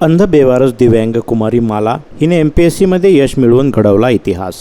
अंध बेवारस दिव्यांग कुमारी माला हिने एम पी एस सीमध्ये यश मिळवून घडवला इतिहास.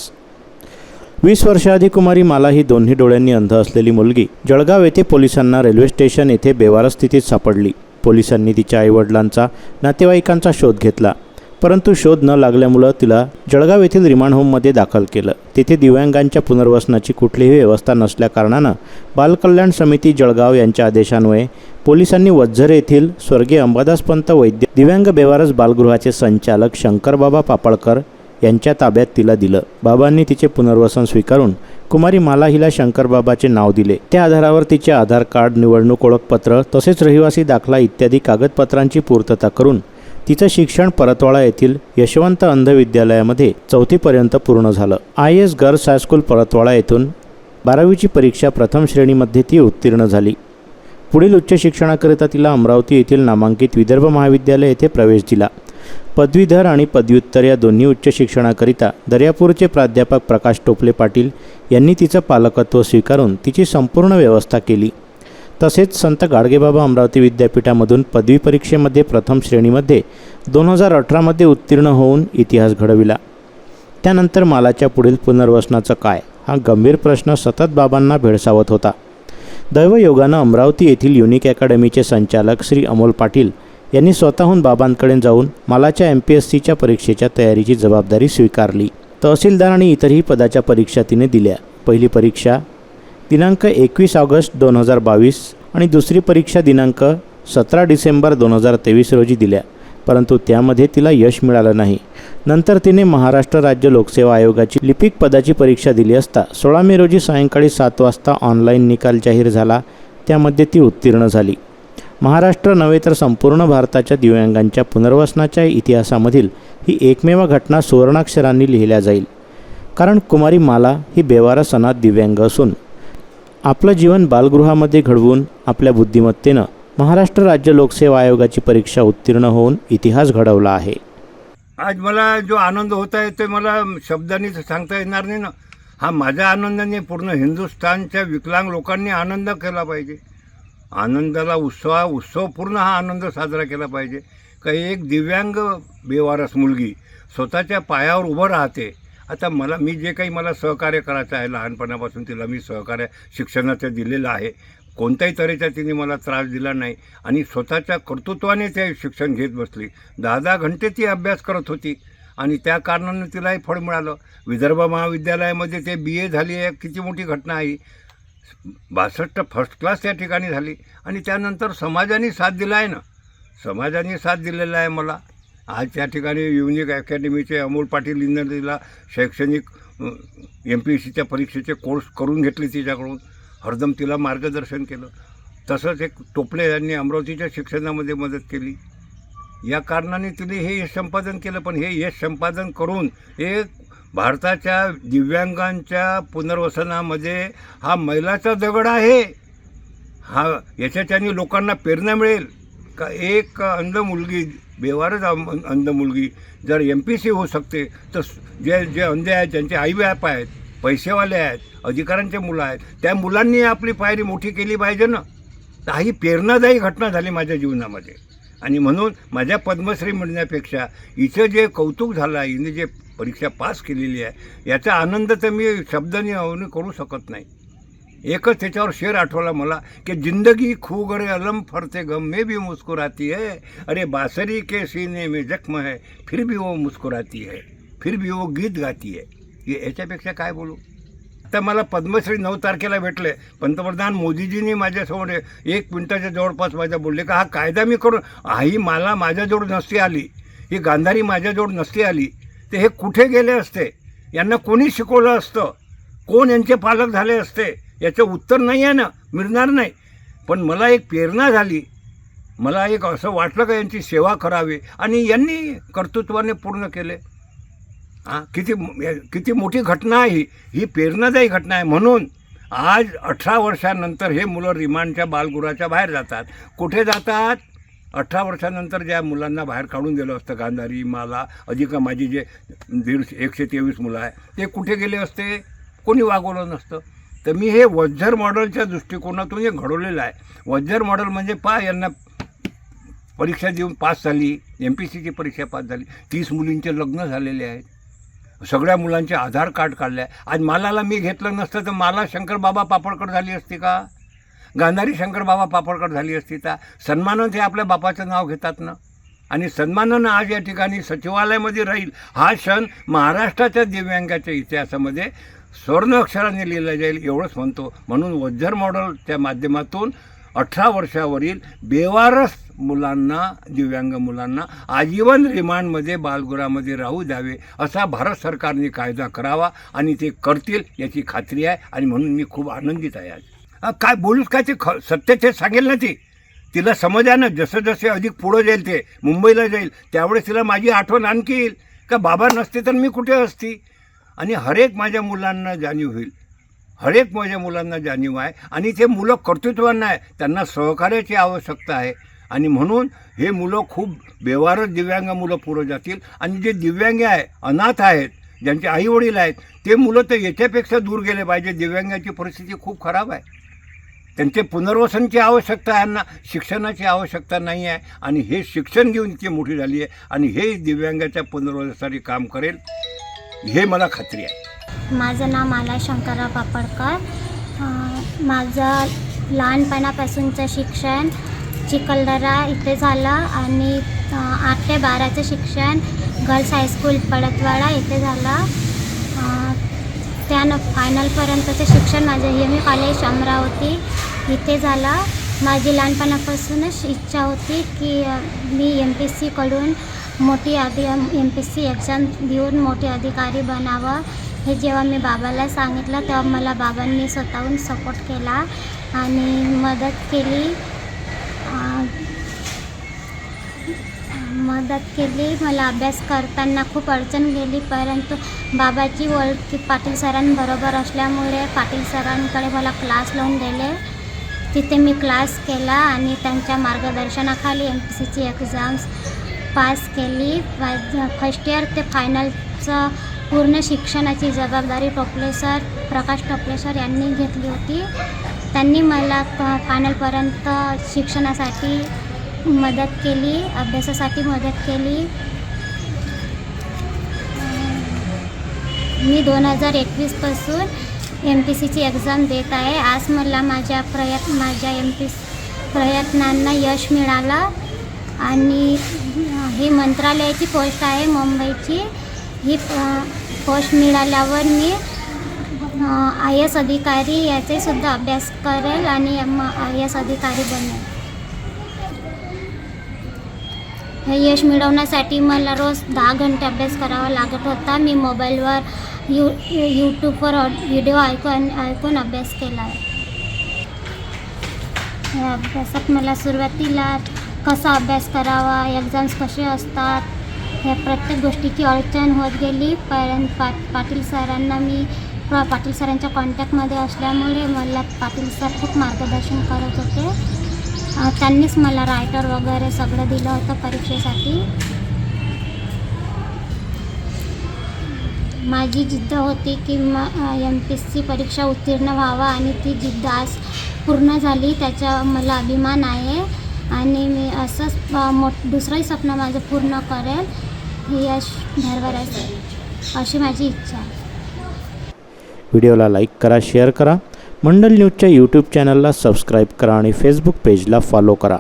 वीस वर्षाआधी कुमारी माला ही दोन्ही डोळ्यांनी अंध असलेली मुलगी जळगाव येथे पोलिसांना रेल्वे स्टेशन येथे बेवारस स्थितीत सापडली. पोलिसांनी तिच्या आईवडिलांचा नातेवाईकांचा शोध घेतला. परंतु शोध न लागल्यामुळं तिला जळगाव येथील रिमांड होममध्ये दाखल केलं. तेथे दिव्यांगांच्या पुनर्वसनाची कुठलीही व्यवस्था नसल्याकारणानं बालकल्याण समिती जळगाव यांच्या आदेशान्वये पोलिसांनी वज्झर येथील स्वर्गीय अंबादासपंत वैद्य दिव्यांग बेवारस बालगृहाचे संचालक शंकरबाबा पापळकर यांच्या ताब्यात तिला दिलं. बाबांनी तिचे पुनर्वसन स्वीकारून कुमारी माला हिला शंकरबाबाचे नाव दिले. त्या आधारावर तिचे आधार कार्ड निवडणूक ओळखपत्र तसेच रहिवासी दाखला इत्यादी कागदपत्रांची पूर्तता करून तिचं शिक्षण परतवाडा येथील यशवंत अंध विद्यालयामध्ये चौथीपर्यंत पूर्ण झालं. I S girls high school Paratwada येथून बारावीची परीक्षा प्रथम श्रेणीमध्ये ती उत्तीर्ण झाली. पुढील उच्च शिक्षणाकरिता तिला अमरावती येथील नामांकित विदर्भ महाविद्यालय येथे प्रवेश दिला. पदवीधर आणि पदव्युत्तर या दोन्ही उच्च शिक्षणाकरिता दर्यापूरचे प्राध्यापक प्रकाश टोपले पाटील यांनी तिचं पालकत्व स्वीकारून तिची संपूर्ण व्यवस्था केली. तसेच संत गाडगेबाबा अमरावती विद्यापीठामधून पदवी परीक्षेमध्ये प्रथम श्रेणीमध्ये दोन हजार अठरामध्ये उत्तीर्ण होऊन इतिहास घडविला. त्यानंतर मालाच्या पुढील पुनर्वसनाचं काय? हा गंभीर प्रश्न सतत बाबांना भेडसावत होता. दैवयोगानं अमरावती येथील युनिक अकॅडमीचे संचालक श्री अमोल पाटील यांनी स्वतःहून बाबांकडे जाऊन मालाच्या एम पी एस सीच्या परीक्षेच्या तयारीची जबाबदारी स्वीकारली. तहसीलदार आणि इतरही पदाच्या परीक्षा तिने दिल्या. पहिली परीक्षा दिनांक एकवीस ऑगस्ट दोन हजार बावीस आणि दुसरी परीक्षा दिनांक सतरा डिसेंबर दोन हजार तेवीस रोजी दिल्या परंतु त्यामध्ये तिला यश मिळालं नाही. नंतर तिने महाराष्ट्र राज्य लोकसेवा आयोगाची लिपिक पदाची परीक्षा दिली असता सोळा मे रोजी सायंकाळी सात वाजता ऑनलाईन निकाल जाहीर झाला त्यामध्ये ती उत्तीर्ण झाली. महाराष्ट्र नव्हे तर संपूर्ण भारताच्या दिव्यांगांच्या पुनर्वसनाच्या इतिहासामधील ही एकमेव घटना सुवर्णाक्षरांनी लिहिल्या जाईल. कारण कुमारी माला ही बेवारा अनाथ दिव्यांग असून आपलं जीवन बालगृहामध्ये घडवून आपल्या बुद्धिमत्तेनं महाराष्ट्र राज्य लोकसेवा आयोगाची परीक्षा उत्तीर्ण होऊन इतिहास घडवला आहे. आज मला जो आनंद होत आहे ते मला शब्दांनी तर सांगता येणार नाही ना. हा माझ्या आनंदाने पूर्ण हिंदुस्थानच्या विकलांग लोकांनी आनंद केला पाहिजे. आनंदाला उत्सवा उत्सवपूर्ण हा आनंद साजरा केला पाहिजे. का एक दिव्यांग बेवारस मुलगी स्वतःच्या पायावर उभं राहते. आता मला मी जे काही मला सहकार्य करायचं आहे लहानपणापासून तिला मी सहकार्य शिक्षणाचं दिलेलं आहे. कोणत्याही तऱ्हेचा तिने मला त्रास दिला नाही. आणि स्वतःच्या कर्तृत्वाने ते शिक्षण घेत बसली. दहा दहा घंटे ती अभ्यास करत होती. आणि त्या कारणानं तिलाही फळ मिळालं. विदर्भ महाविद्यालयामध्ये ते बी ए झाली आहे किती मोठी घटना आहे. बासष्ट फर्स्ट क्लास त्या ठिकाणी झाली. आणि त्यानंतर समाजाने साथ दिला आहे ना. समाजाने साथ दिलेला आहे मला. आज त्या ठिकाणी युनिक अकॅडमीचे अमोल पाटील यांनी तिला शैक्षणिक एम पी एस सीच्या परीक्षेचे कोर्स करून घेतले तिच्याकडून. हरदम तिला मार्गदर्शन केलं. तसंच एक टोपले यांनी अमरावतीच्या शिक्षणामध्ये मदत केली. या कारणाने तिने हे यश संपादन केलं पण हे यश संपादन करून एक भारताच्या दिव्यांगांच्या पुनर्वसनामध्ये हा मैलाचा दगड आहे. हा याच्याच्याने लोकांना प्रेरणा मिळेल. का एक अंध मुलगी बेवारच अंध मुलगी. जर एम पी सी होऊ शकते तर जे जे अंधे आहेत ज्यांचे आई बाप आहेत पैसेवाले आहेत अधिकाऱ्यांचे मुलं आहेत त्या मुलांनी आपली पायरी मोठी केली पाहिजे ना. तर ही प्रेरणादायी घटना झाली माझ्या जीवनामध्ये. आणि म्हणून माझ्या पद्मश्री मिळण्यापेक्षा इथं जे कौतुक झालं आहे हिने जे परीक्षा पास केलेली आहे याचा आनंद तर मी शब्दाने करू शकत नाही. एकच त्याच्यावर शेर आठवला मला की जिंदगी खूगरे अलम फरते गम में भी मुस्कुराती है। अरे बासरी के सीने में जख्म है फिर भी वो मुस्कुराती है फिर भी वो गीत गाती है। ये याच्यापेक्षा काय बोलू? आता मला पद्मश्री नऊ तारखेला भेटले. पंतप्रधान मोदीजींनी माझ्यासमोर एक मिनिटाच्या जवळपास माझ्या बोलले का हा कायदा मी करून आई मला माझ्याजवळ नसती आली ही गांधारी माझ्याजवळ नसती आली ते हे कुठे गेले असते? यांना कोणी शिकवलं असतं? कोण यांचे पालक झाले असते? याचं उत्तर नाही आहे ना मिळणार नाही. पण मला एक प्रेरणा झाली. मला एक असं वाटलं का यांची सेवा करावी आणि यांनी कर्तृत्वाने पूर्ण केले. हां किती किती मोठी घटना आहे. ही ही प्रेरणादायी घटना आहे. म्हणून आज अठरा वर्षानंतर हे मुलं रिमांडच्या बालगृहाच्या बाहेर जातात. कुठे जातात? अठरा वर्षानंतर ज्या मुलांना बाहेर काढून दिलं असतं गांधारी माला अधिक माझी जे दीडशे एकशे तेवीस मुलं आहे ते कुठे गेले असते? कोणी वागवलं नसतं. तर मी हे वज्जर मॉडेलच्या दृष्टिकोनातून हे घडवलेलं आहे. वज्जर मॉडेल म्हणजे पा यांना परीक्षा देऊन पास झाली एम पी सीची परीक्षा पास झाली. तीस मुलींचे लग्न झालेले आहेत. सगळ्या मुलांचे आधार कार्ड काढले आहे. आज मालाला मी घेतलं नसतं तर मला शंकरबाबा पापडकर झाली असती का? गांधारी शंकरबाबा पापडकर झाली असती का सन्मानानं ते आपल्या बापाचं नाव घेतात ना? आणि सन्मानानं आज या ठिकाणी सचिवालयामध्ये राहील. हा क्षण महाराष्ट्राच्या दिव्यांगाच्या इतिहासामध्ये स्वर्ण अक्षराने लिहिलं जाईल एवढंच म्हणतो. म्हणून वज्जर मॉडेलच्या माध्यमातून अठरा वर्षावरील बेवारस मुलांना दिव्यांग मुलांना आजीवन रिमांडमध्ये बालगृहामध्ये राहू द्यावे असा भारत सरकारने कायदा करावा आणि ते करतील याची खात्री आहे आणि म्हणून मी खूप आनंदित आहे आज. काय बोलूच काय ते ख सत्य ते सांगेल ना ती? तिला समज आहे ना जसं जसे अधिक पुढं जाईल ते मुंबईला जाईल त्यावेळेस तिला माझी आठवण आणखी येईल. का बाबा नसते तर मी कुठे असती? आणि हरेक माझ्या मुलांना जाणीव होईल. हरेक माझ्या मुलांना जाणीव आहे. आणि ते मुलं कर्तृत्वांना आहे. त्यांना सहकार्याची आवश्यकता आहे. आणि म्हणून हे मुलं खूप बेवारच दिव्यांग मुलं पुढं जातील. आणि जे दिव्यांग आहे अनाथ आहेत ज्यांचे आईवडील आहेत ते मुलं तर याच्यापेक्षा दूर गेले पाहिजे. दिव्यांगाची परिस्थिती खूप खराब आहे. त्यांचे पुनर्वसनची आवश्यकता यांना शिक्षणाची आवश्यकता नाही आहे. आणि हे शिक्षण घेऊन इतकी मोठी झाली आहे. आणि हे दिव्यांगाच्या पुनर्वसनासाठी काम करेल. हे मला खात्री आहे. माझं नाव माला शंकरराव पापडकर. माझं लहानपणापासूनचं शिक्षण चिखलदरा इथे झालं आणि आठ ते बाराचं शिक्षण गर्ल्स हायस्कूल पडतवाडा इथे झालं. त्यानं फायनलपर्यंतचं शिक्षण माझं एम ए कॉलेज अमरावती इथे झालं. माझी लहानपणापासूनच इच्छा होती की मी एम पी सीकडून मोठी आधी M P S C exam देऊन मोठे अधिकारी बनावं. हे जेव्हा मी बाबाला सांगितलं तेव्हा मला बाबांनी स्वतःहून सपोर्ट केला आणि मदत केली. मदत केली. मला अभ्यास करताना खूप अडचण गेली परंतु बाबाची ओळखी पाटील सरांबरोबर असल्यामुळे पाटील सरांकडे मला क्लास लावून दिले. तिथे मी क्लास केला आणि त्यांच्या मार्गदर्शनाखाली एम पी सीची एक्झाम्स पास केली. फर्स्ट इयर ते फायनलचं पूर्ण शिक्षणाची जबाबदारी टोपले सर प्रकाश टोपले सर यांनी घेतली होती. त्यांनी मला फायनलपर्यंत शिक्षणासाठी मदत केली अभ्यासासाठी मदत केली. मी दोन हजार एकवीसपासून एम पी सीची एक्झाम देत आहे. आज मला माझ्या प्रयत्न माझ्या एम पी प्रयत्नांना यश मिळालं. आणि हे मंत्रालयाची पोस्ट आहे मुंबईची. ही पोस्ट मिळाल्यावर मी आय एस अधिकारी याचे सुद्धा अभ्यास करेल आणि आय एस अधिकारी बनेल. हे यश मिळवण्यासाठी मला रोज दहा घंटे अभ्यास करावा लागत होता. मी मोबाईलवर यू यूट्यूबवर व्हिडिओ ऐकून ऐकून अभ्यास केला आहे. अभ्यासात मला सुरुवातीला कसा अभ्यास करावा एक्झाम्स कसे असतात या प्रत्येक गोष्टीची अडचण होत गेली. पण पा पाटील सरांना मी प्र पाटील सरांच्या कॉन्टॅक्टमध्ये असल्यामुळे मला पाटील सर खूप मार्गदर्शन करत होते. त्यांनीच मला रायटर वगैरे सगळं दिलं होतं परीक्षेसाठी. माझी जिद्द होती की म एम पी एस सी परीक्षा उत्तीर्ण व्हावा आणि ती जिद्द आज पूर्ण झाली त्याचा मला अभिमान आहे. आणि मी असंच मोठ दुसरंही स्वप्न माझं पूर्ण करेल हे यश भरभरायचं अशी माझी इच्छा आहे. व्हिडिओला लाईक करा शेअर करा. मंडल न्यूजच्या यूट्यूब चॅनलला सबस्क्राईब करा आणि फेसबुक पेजला फॉलो करा.